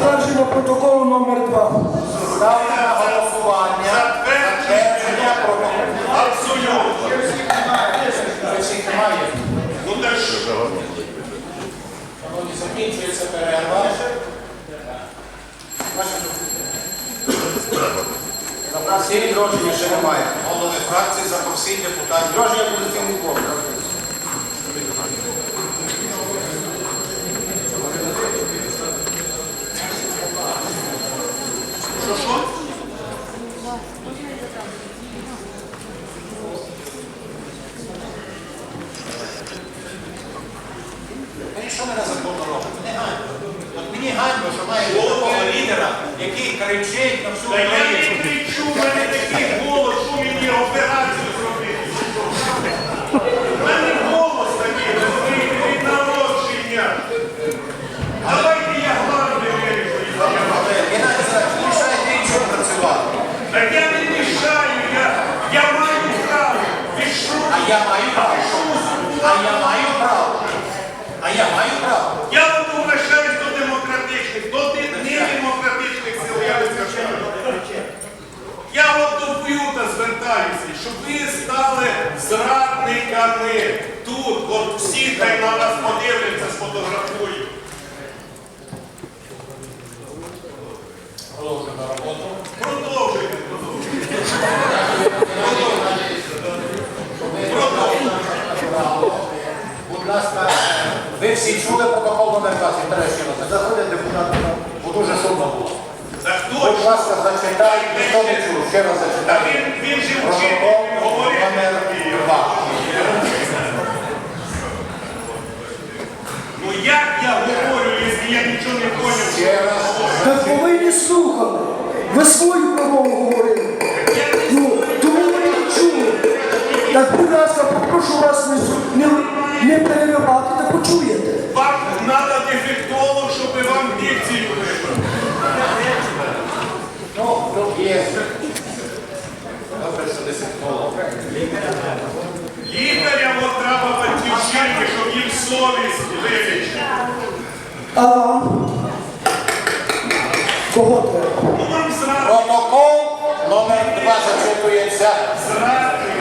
Затвердження протоколу номер 2 Ставлю на голосування затвердження протоколу. Абсолютно. Всіх немає. Ну? Шановні, закінчується перерва. Є відродження, ще немає. Голови фракції запросіть депутатів. Відродження позиційний блок. Що що? Мені що ми незаконно робимо? Не ганьба. От мені ганьба, що має О, такого о. лідера, який кричить на всю Та я не кричу, в мене такий голос, що мені операцію зробити. У мене голос такий, розумієте, від народження. Давайте я главне вирішу. Геннадій Зеленський, ви працювати. Так я не мішаю, я, я маю право. Що? А я маю право. А я маю право. А я маю право. Я от обращаюсь до демократичних, до тих недемократичних сил, я не скажу. Я от до П'юта звертаюся, щоб ви стали зрадниками тут, от всі хай на вас подивляться, сфотографують. Продовжуємо роботу. Продовжуйте, продовжуйте. Будь ласка, ви всі чули протокол номер 20, перещено. Заходить депутат, бо дуже шумно було. Будь ласка, зачитайте, ніхто не чув, ще раз Та зачитайте. він же вчитель говорить. номер 2. Ну як я говорю, якщо я нічого не поняв? Ви повинні слухати. Ви свою промову говорили. Ну, тому ви не чули. Так, будь ласка, попрошу вас не, не, не переривати та почуєте. Вам треба дефектолог, щоб вам дикцію вибрав. Ну, є. Добре, що десятково. Лікарям от треба батьківщини, щоб їм совість вилічити. А? Кого треба? Протокол номер 2 зачитується.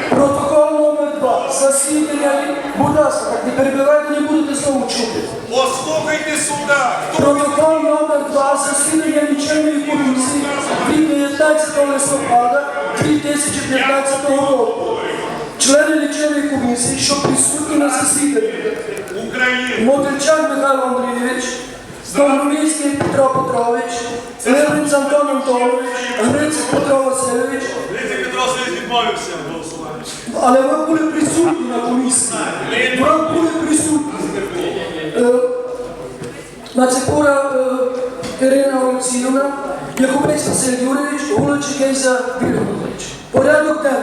Протокол номер 2. Засідання. Будь ласка, не перебивайте, не будете знову чути. Послухайте. Хто Протокол номер 2 засідання лічильної комісії від 19 листопада 2015 року. Члени лічильної комісії, що присутні на засіданні. Україна? Мотильчак Михайло Андрійович, Добровільський Петро Петрович, Левинц Антон Антонович, Грицик Петро Васильович, Лизик Петрос відмовився в голосуванні. але ви були присутні на комісії. Ви були присутні. Е, Нацепура е, Ірина Олексіївна, Якубець Василь Юрійович, Гулич Гейза Вільгонович. Порядок денний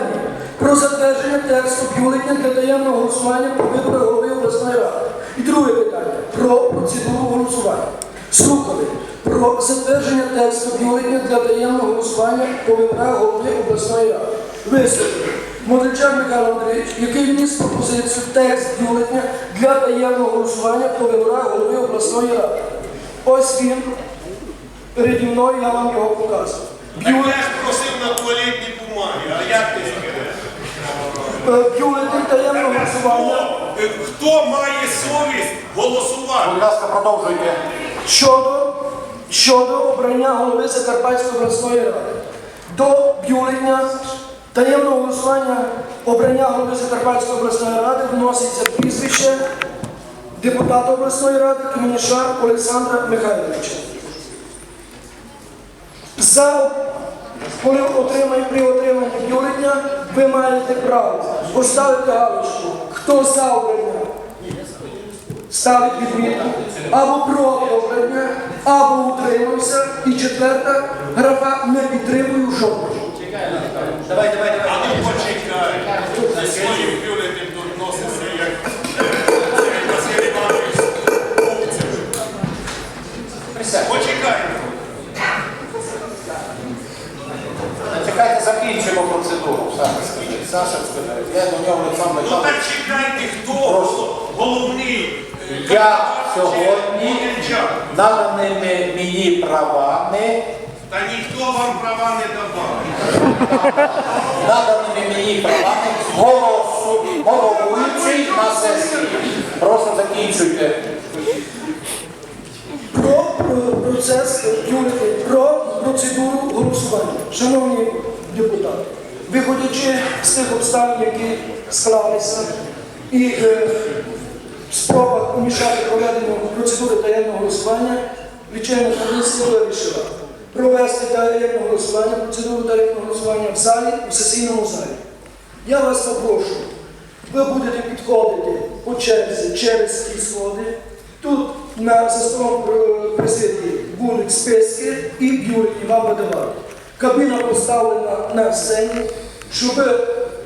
про затвердження тексту бюлетня для таємного голосування про вибори голови обласної ради. І друге питання про процедуру голосування. Слухали про затвердження тексту бюлетня для таємного голосування по виборах голови обласної ради. Висловили. Модричак Михайло Андрійович, який вніс пропозицію текст бюлетня для таємного голосування по виборах голови обласної ради. Ось він. Переді мною я вам його показую. Я просив на туалетні бумаги, а як ти Бюлетень таємного голосування Хто, е, має совість голосувати? Будь ласка, продовжуйте. щодо, щодо обрання голови Закарпатської обласної ради. До бюлетня таємного голосування обрання голови Закарпатської обласної ради вноситься прізвище депутата обласної ради Кіміша Олександра Михайловича. За коли отримає при отриманні бюлетня, ви маєте право поставити галочку, хто за обрання ставить відмітку або проти обрання, або утримався. І четверта графа не підтримую жодного. Давай, давай, давай. А ну почекай. Зі своїм бюлетнем тут носиться, як Василь Іванович Купцев. Присядь. Почекайте. Чекайте, закінчимо процедуру. Саша скажіть. Саша скажіть. Я до нього Олександр Ну так Михайлович. чекайте, хто головний Я сьогодні Мовчав. наданими мені правами, Та ніхто вам права не давав. Наданими мені правами голосу, головуючий на сесії. Просто закінчуйте. Про е, процес Юлії, про процедуру голосування. Шановні депутати, виходячи з тих обставин, які склалися, і е, спробах помішати проведення процедури таємного голосування, лічильна комісія вирішила провести таємне голосування, процедуру таємного голосування в залі, в сесійному залі. Я вас попрошу, ви будете підходити по черзі через ті сходи. Тут на за е, президії будуть списки і бюлетні вам видавати. Кабіна поставлена на сцені, щоб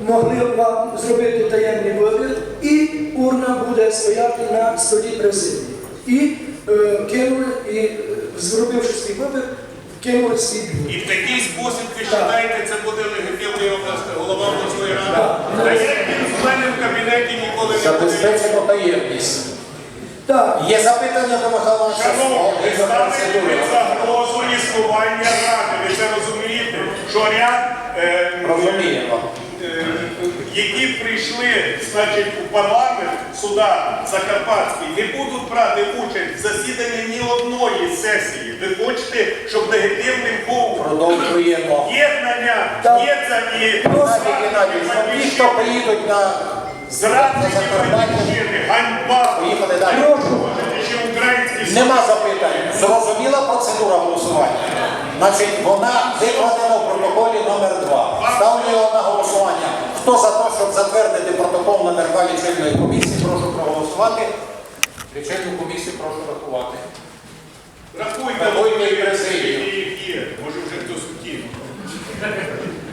могли вам зробити таємний вибір, і урна буде стояти на столі президії. І е, кинули, і е, зробивши свій вибір, бюлетень. І в такий спосіб ви вважаєте, це буде легітимний власне, голова обласної ради. Та як він в мене в кабінеті ніколи не буде. Забезпечимо таємність. Так, Є запитання до Михайла Шановні, за ставите під загрозу існування ради. Ви це розумієте, що ряд, е, Розуміємо. Які прийшли значить, у парламент суда Закарпатський, не будуть брати участь в засіданні ні одної сесії. Ви хочете, щоб легітимним був Продовжуємо. єднання, Так. єднані Геннадій Геннадійович, ну, ті, хто приїдуть на зрадники батьківщини, ганьба. Поїхали далі. прошу. Можете ще українські Нема запитань. Зрозуміла процедура голосування? Значить, вона викладена в протоколі номер 2 Ставлю його на голосування. Хто за те, щоб затвердити протокол номер 2 лічильної комісії, прошу проголосувати. Лічильну комісію прошу рахувати. Рахуйте, Рахуйте і президію. Може вже хтось утік.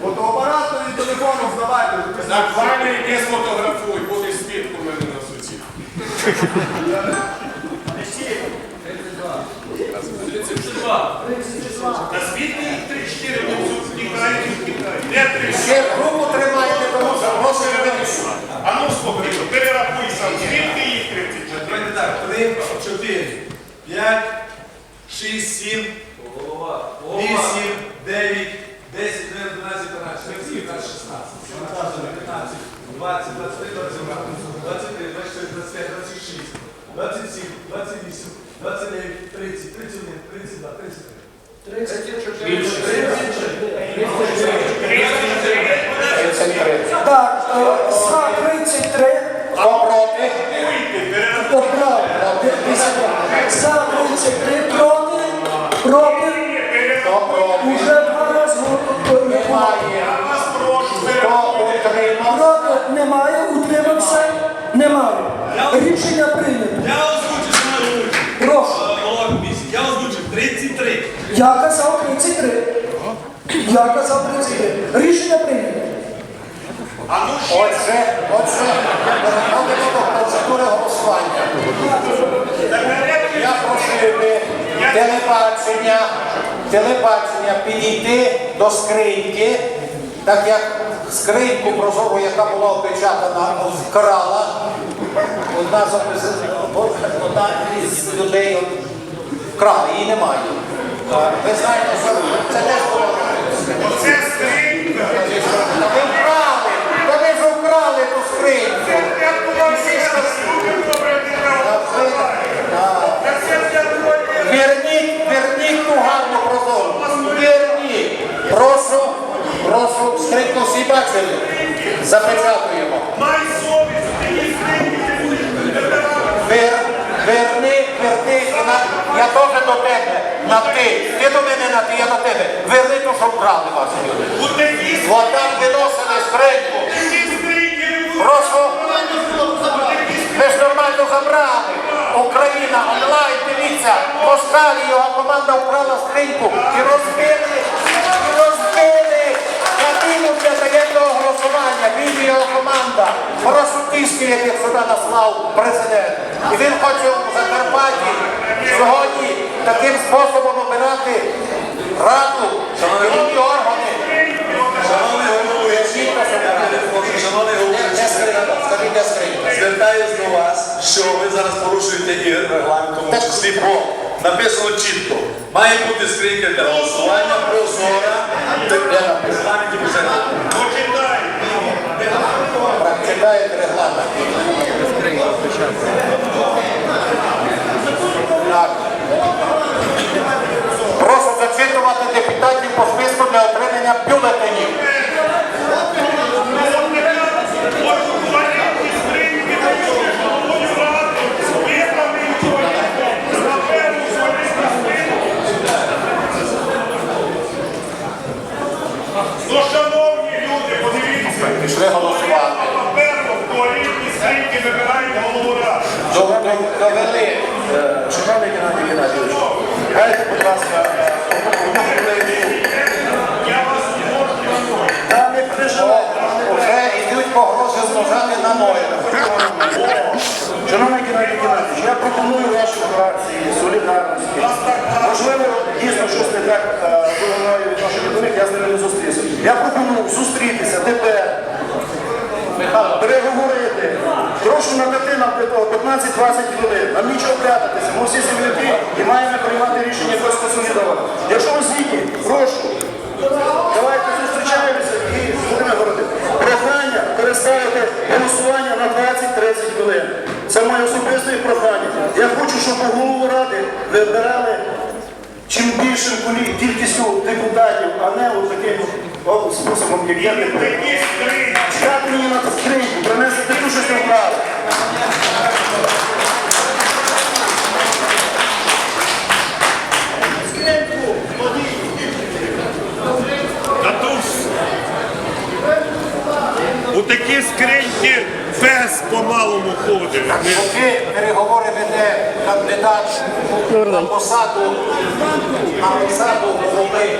Фотоапарат і телефону здавайте. На плані йди сфотографуй, буде свідку у мене на суді. Та звідки їх 3-4, все втікають і втікають. Де 3 Ще групу тримайте, тому що гроші не винесуть. 33. Так, е, за 33 Хто проти? поправка. За 33 проти, проти, проти? уже два рази. Немає. Проти немає, утримався, немає. Рішення прийнято. Я казав 33. Я казав 33. Рішення прийнято. А ну ще Отже, отже, переходимо до процедури голосування. Я просив би телебачення, телебачення підійти до скриньки, так як скриньку прозору, яка була опечатана, вкрала одна з одна із людей вкрала, її немає. Ви знаєте, що це теж оце скринька. Ви вкрали! Ви ж вкрали ту скриньку! Я думав, що я добре, це для. Верніть, верніть ту гарну прозору. Верніть. Прошу, прошу, скриньку всі бачили. Запечатуємо. Що вкрали ваші люди. Такій Отак виносили скриньку. Прошу, ви ж нормально забрали. Україна онлайн, дивіться, Москалі, його команда вкрала скриньку і розбили, і розбили кабіну для таємного голосування. Він і його команда. Поросутівський, яких сюди наслав президент. І він хоче у Закарпатті сьогодні таким способом обирати раду, керівні органи. Шановний головуючий, шановний головуючий, Де скринька? Скажіть, де скринька? звертаюсь до вас, що ви зараз порушуєте порушуєте і регламент, бо написано чітко. Має бути скринька для голосування, прозора, де в регламенті все. Почитай. Читаєте регламент. Так. Прошу зачитувати депутатів по списку для отримання бюлетенів. Хочу говорити скриньки, головою ради, вибраний чоловіком. Напевно, звалити скриньку. Ну, шановні люди, подивіться. Пішли голосувати. Паперно в туалетні скриньки вибирають голову ради. Довели. Шановний Геннадій Геннадійович, дайте, будь ласка. Та не переживайте. Вже йдуть погрози зложати на ноги. Шановний Геннадій Геннадійович, я пропоную вашій фракції солідарності. Можливо, дійсно щось не так е, мною відношення до них, я з ними не зустрівся. Я пропоную зустрітися тепер, переговорити. Прошу надати нам для того 15-20 хвилин. Нам нічого прятатися. Ми всі земляки і маємо приймати рішення якось. Якщо ви згідні, прошу. Давайте зустрічаємося і будемо говорити. Прохання переставити голосування на 20-30 хвилин. Це моє особисте прохання. Я хочу, щоб у голову ради вибирали чим більшим кулі- кількістю депутатів, а не от таким от способом, як я тепер. Такі скриньки. Дати мені на скриньку, принести ту, що не вкрали. Та то ж у такі скриньки пес по-малому ходить. Поки переговори веде кандидат на посаду, на посаду голови